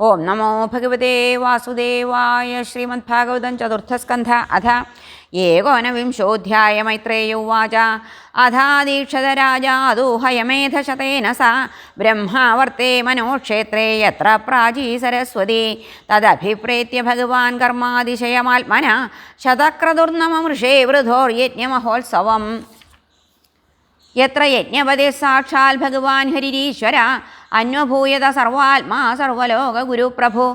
ഓം നമോ ഭഗവതേ വാസുദേവായ ശ്രീമദ്ഭാഗവതം ചതുർത്ഥസ്കന്ധ അഥ ഏകോനവിംശോധ്യായ മൈത്രേയുവാച അഥാദീക്ഷതരാജാദൂഹയമേധശതേന സ. ബ്രഹ്മാവർത്തേ മനോക്ഷേത്രേ യത്ര പ്രാചീ സരസ്വതി. തദഭിപ്രേത്യ ഭഗവാൻ കർമാതിശയമാത്മന. ശതക്രദുർനമമൃഷേ വൃഥോർയജ്ഞമഹോത്സവം. യത്ര യജ്ഞപതി സാക്ഷാൽ ഭഗവാൻ ഹരിരീശ്വര. അന്വഭൂയത സർവാത്മാ സർവലോക ഗുരുപ്രഭു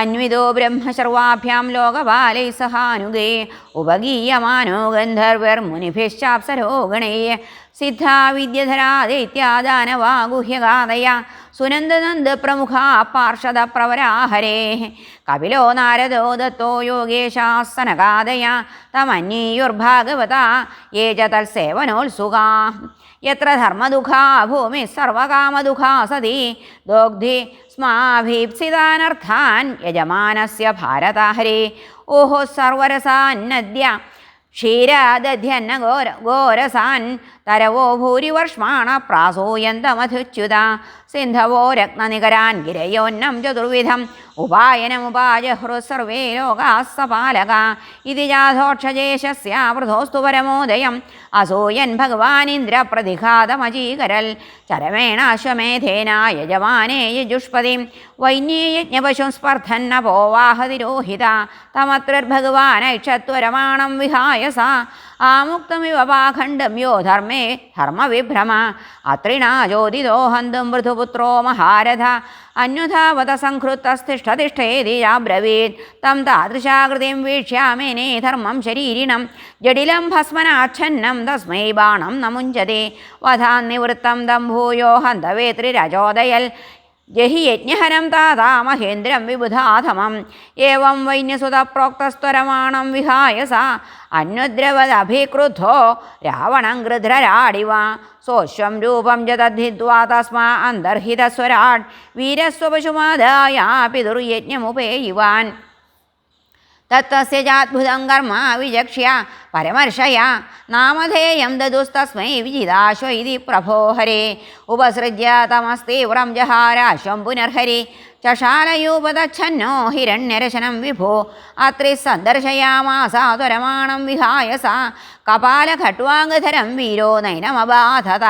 അന്വിതോ ബ്രഹ്മശർവാഭ്യാം ലോകപാലൈ സഹാനുഗേ. ഉപഗീയമാനോ ഗന്ധർവർമുനിഭിശ്ചാപ്സരോ ഗണേ സിദ്ധാ വിദ്യധരാ ദൈത്യാദാനവാ ഗുഹ്യഗാതയ സുനന്ദനന്ദ പ്രമുഖ പാർഷദ പ്രവരാഹരേ. കപിലോ നാരദോ ദത്തോ യോഗേശാസനകാതയ തമന്യീയുർഭാഗവത. ഏജതൽ തത്സേവനോത്സുകാ यत्र धर्मदुःखा भूमिः सर्वकामदुःखा सति। दोग्धि स्माभीप्सितानर्थान् यजमानस्य भारताहरे ओहो सर्वरसान्नद्य ക്ഷീരാദധ്യന്ന ഘോര ഘോരസാൻ തരവോ ഭൂരിവർഷ്മാണ പ്രാസൂയന്തമധുച്യുത. സിന്ധവോ രത്നനികരാൻ ഗിരയോന്നം ചതുർവിധം ഉപായനമുപാജഹൃ സർവേ ലോകാസ്സപാലക ഇതി ജാഥോക്ഷജേശസ്യ വൃഥോസ്തു പരമോദയം അസൂയൻ ഭഗവാനിന്ദ്രപ്രതിഘാതമജീകരൽ ചരമേണാശ്വമേധേന യജമാനേ യജുഷ്പതിം സ്പർദ്ധന്ന പോവാഹതിരോഹിത തമത്രിർഭഗവാനൈക്ഷത്വരമാണം വിഹായ സ ആമുക്തമിവ പാഖണ്ഡം യോ ധർമ്മേ ധർമ്മവിഭ്രമ. അത്രിണാ ജ്യോതിദോ ഹന്തും മൃദുപുത്രോ മഹാരഥ. അന്യുധാവത സംഹൃത്തസ്തിഷ്ഠതിഷ്ഠേതി ബ്രവീത് തം താദൃശാകൃതിം വീക്ഷ്യാമേനേ ധർമ്മം ശരീരിണം. ജഡിലം ഭസ്മനാച്ഛന്നം തസ്മൈ ബാണം നമുഞ്ചതി. വധാന്നിവൃത്തം തം ഭൂയോ जहि यज्ञहरं तादा महेन्द्रं विबुधाथमम् एवं वैन्यसुतप्रोक्तस्त्वरमाणं विहाय सा अन्यद्रवदभिक्रुद्धो रावणं गृध्रराडिव। सोऽश्वं रूपं च तस्मा अन्तर्हितस्वराट्। वीरस्वपशुमादायापि दुर्यज्ञमुपेयिवान्। तत्तस्य चाद्भुतं कर्म विचक्ष्य। പരമർശയ നാമധേയം ദദുസ്തസ്മൈ വിജിതാശ്വ ഇതി പ്രഭോ ഹരേ. ഉപസൃജ്യ തമസ്തീവ്രം ജഹാരാശ്വം പുനർഹരി ചഷാലയൂപതച്ഛന്നോ ഹിരണ്യരശനം വിഭോ. അത്രി സന്ദർശയാമാസാതുരമാണം വിഹായ സ കപാലഘട്വാംഗധരം വീരോ നൈനമബാധത.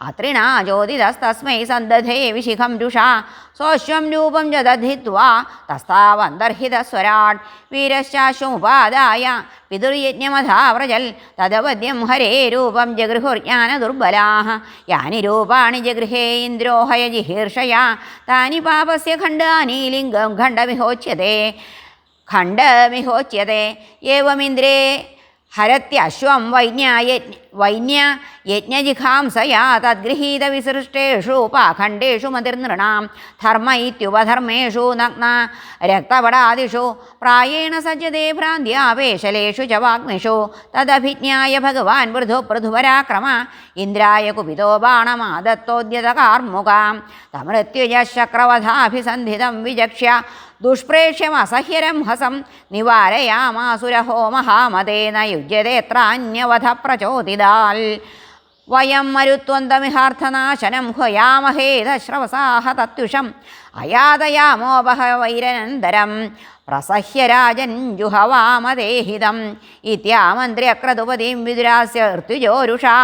അത്രിണാ ജ്യോതിതസ്തസ്മൈ സന്ദധേ വിശിഖം രുഷാ. സോശ്വം രൂപം ജദധിത്വാ. തസ്താവന്തർഹിതസ്വരാട്. വീരശ്ചാശ്വമുപാദായ. പിതൃയജ്ഞമധാവ്രജൽ തദവദ്യം ഹരേ രൂപം ജഗൃഹുർജ്ഞാനദുർബലാ യാനി രൂപാണി ജഗൃഹേ ഇന്ദ്രോഹയ ജിഹീർഷയാ. താനി പാപസ്യ ഖണ്ഡാനി ലിംഗം ഖണ്ഡമിഹോച്യതേ. ഖണ്ഡമിഹോച്യത്തെ ഏവമിന്ദ്രേ ഹരത്യശ്വം വൈന്യയജ്ഞ വൈന്യ യജ്ഞജിഖാംസയാ തദ്ഗൃഹീത വിസൃഷ്ടേഷു പാഖണ്ഡേഷു മതിർനൃണാം ധർമ്മ ഇത്യുപധർമ്മേഷു നഗ്ന രക്തപടാദിഷു। പ്രായേണ സജ്ജതേ ഭ്രാന്ത്യാപേശലേഷു ച വാഗ്നിഷു തദഭിജ്ഞായ ഭഗവാൻ പൃഥു പൃഥുപരാക്രമ। ഇന്ദ്രായ കുപിതോ ബാണമാദത്തോദ്യതകാർമുഖാം തമൃത്യുജ ശക്രവധാഭിസന്ധിതം വിചക്ഷ്യ। ദുഷ്പ്രേക്ഷ്യമസഹ്യരം ഹസം നിവാരയാമാസുരഹോ മഹാമതേന യുജ്യതേത്രാന്യവധ പ്രചോദിതാൽ. വയം മരുത്വന്തമിഹാർത്ഥനാശനം ഹയാമഹേതശ്രവസാഹ തത്യുഷം അയാതയാമോപഹ വൈരനന്തരം. പ്രസഹ്യ രാജൻ ജുഹവാമദേഹിതം ഇത്യാമന്ത്രിയക്രതുപതിം വിദുരാസ്യ ഋത്വിജോരുഷാ.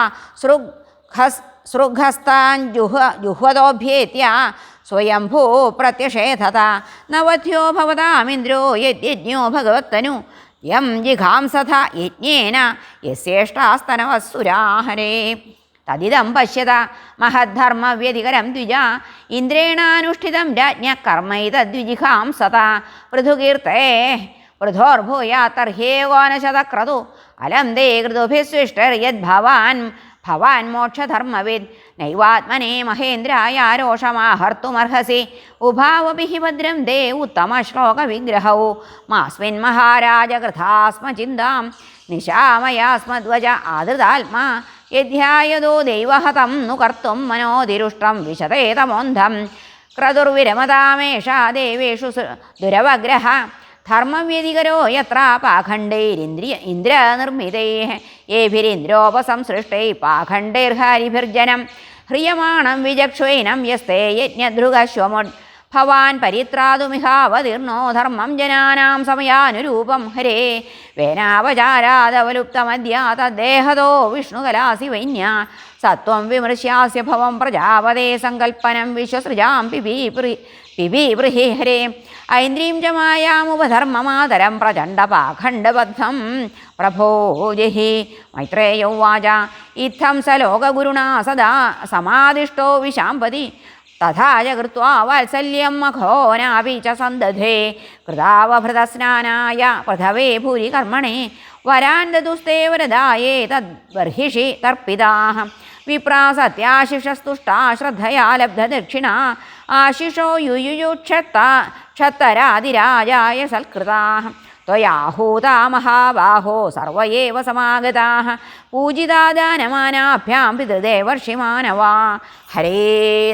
സൃഗ്ഹസ് സൃഗ്ഹസ്താൻ ജുഹ ജുഹ്വതോഭ്യേത്യ സ്വയംഭൂ പ്രത്യഷേധത നവധ്യോ ഭവതാമിന്ദ്രോ യജ്ഞോ ഭഗവത്തനു. യം ജിഘാംസഥ യജ്ഞേന യശേഷ്ടാസ്തനവസുരാഹരേ തദിതം പശ്യത മഹദ്ധർമ്മവ്യതികരം ദ്വിജ. ഇന്ദ്രേണാനുഷ്ഠിതം രാജ്ഞ കർമ്മൈതദ്വിജിഘാംസത പൃഥുകീർത്തേ പൃഥോർഭൂയാ തർഹ്യേകോനശതക്രതു അലം ദേ കൃതുഭിസ്വിഷ്ടർ യദ്ഭവാൻ. ഭവാൻ മോക്ഷധർമ്മവിദ്. നൈവാത്മനെ മഹേന്ദ്രായ രോഷമാഹർത്തുമർഹസി ഉഭാവപി ഭദ്രം ദേ ഉത്തമശ്ലോകവിഗ്രഹൗ മാസ്മിൻ മഹാരാജ കൃഥാസ്മ ചിന്താം. നിശാമയാസ്മധ്വജ ആദൃതാത്മാ. യധ്യായതോ ദൈവഹതം നു കർത്തും മനോതിരുഷ്ടം വിശതേതമോന്ധം ക്രതുർവിരമതാമേഷ ദേവേഷു ദുരവഗ്രഹ. ധർമ്മവ്യതികരോ യത്ര പാഖണ്ഡൈരിന്ദ്രിയ ഇന്ദ്രനിർമ്മിതൈ ഏഭിരിന്ദ്രോപസംസൃഷ്ടൈ പാഖണ്ഡൈർഹരിഭിർജനം. ഹ്രിയമാണം വിചക്ഷുനം യസ്തേ യജ്ഞധൃഗശ്വമുഡ് ഭവാൻ പരിത്രാതുമിഹാവതീർണോ ധർമ്മം ജനാനാം സമയാനുരൂപം ഹരേ. വേനാവചാരാദവലുപ്തമദ്യ തദ്ദേഹതോ വിഷ്ണുകലാസി വൈന്യ സത്വം വിമൃശ്യാസ്യ ഭവം പ്രജാപതേ സങ്കൽപ്പനം വിശ്വസൃജാം പിബീപൃ പിബീപൃഹി ഹരേ. ഐന്ദ്രീം ച മായാമുപധർമ്മമാതരം പ്രചണ്ഡപാഖണ്ഡബദ്ധം പ്രഭോജഹി മൈത്രേയ ഉവാച. ഇത്തം സ ലോകഗുരുണാ സദാ സമാധിഷ്ടോ വിശാംപതി. തഥാ ച കൃത്വാ വാത്സല്യം മഘോനാപി ച സന്ദധേ കൃതാവഭൃതസ്നാനായ പൃഥവേ ഭൂരി കർമ്മണേ വരാൻ ദുസ്തേ വരദായേ തദ്ബർഹിഷി തർപ്പിതാ വിപ്രാ സത്യാശിഷസ്തുഷ്ടാ ശ്രദ്ധയാ ലബ്ധദക്ഷിണ ആശിഷോ യുയുയുക്ഷത്ത ക്ഷത്തരാതിരാജായ സൽകൃതാഃ त्वयाहूता महाबाहो सर्व एव समागताः पूजिता दानमानाभ्यां पितृदेवर्षिमानवा हरे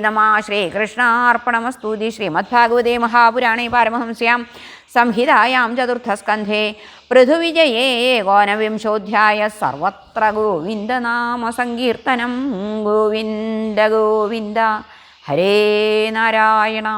नमः श्रीकृष्णार्पणमस्तु इति श्रीमद्भागवते महापुराणे पारमहंस्यां संहितायां चतुर्थस्कन्धे पृथुविजये एकोनविंशोऽध्यायः सर्वत्र गोविन्दनामसङ्कीर्तनं गोविन्द गोविन्द ഹരേ നാരായണ.